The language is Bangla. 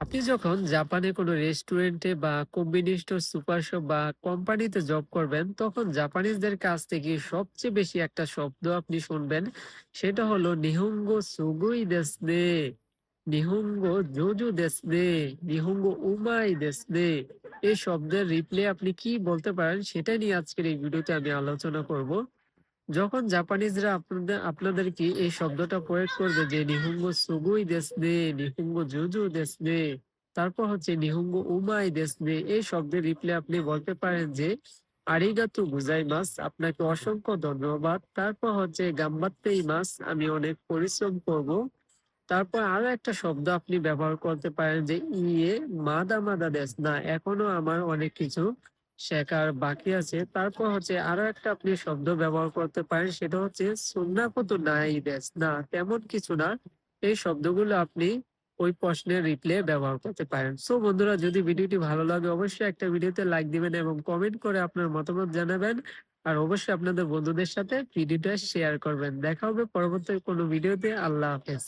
আপনি যখন জাপানে কোনো রেস্টুরেন্টে বা কম্বিনি স্টোর, সুপার শপ বা কোম্পানিতে জব করবেন, তখন জাপানিজদের কাছ থেকে সবচেয়ে বেশি একটা শব্দ আপনি শুনবেন। সেটা হলো নিহঙ্গ সুগুই দেসু নে, নিহোঙ্গো জোজো দেসু নে, নিহোঙ্গো উমাই দেসু নে। এই শব্দের রিপ্লে আপনি কি বলতে পারেন সেটা নিয়ে আজকের এই ভিডিওতে আমি আলোচনা করব। যখন জাপানিজরা আপনাদের আপনাদেরকে এই শব্দটা প্রয়োগ করবে যে নিহুঙ্গো সুগুই দেসু নে, নিহুঙ্গো জোজো দেসু নে, তারপর হচ্ছে নিহুঙ্গো উমাই দেসু নে। এই শব্দের রিপ্লে আপনি বলতে পারেন যে আরিগাতো গুজাইমাস, আপনাকে অসংখ্য ধন্যবাদ। তারপর হচ্ছে গাম্বাত্তেইমাস, আমি অনেক পরিশ্রম করব। তারপর আরও একটা শব্দ আপনি ব্যবহার করতে পারেন যে ইয়ে মাদা মাদা দেশ না, এখনও আমার অনেক কিছু শেখার বাকি আছে। তারপর হচ্ছে আরও একটা আপনি শব্দ ব্যবহার করতে পারেন সেটা হচ্ছে সুন্নাকোতো নাই দেস না, তেমন কিছু না। এই শব্দগুলো আপনি ওই প্রশ্নের রিপ্লে ব্যবহার করতে পারেন। সো বন্ধুরা যদি ভিডিওটি ভালো লাগে অবশ্যই একটা ভিডিওতে লাইক দিবেন এবং কমেন্ট করে আপনার মতামত জানাবেন। আর অবশ্যই আপনাদের বন্ধুদের সাথে ভিডিওটা শেয়ার করবেন। দেখা হবে পরবর্তী কোনো ভিডিওতে। আল্লাহ হাফেজ।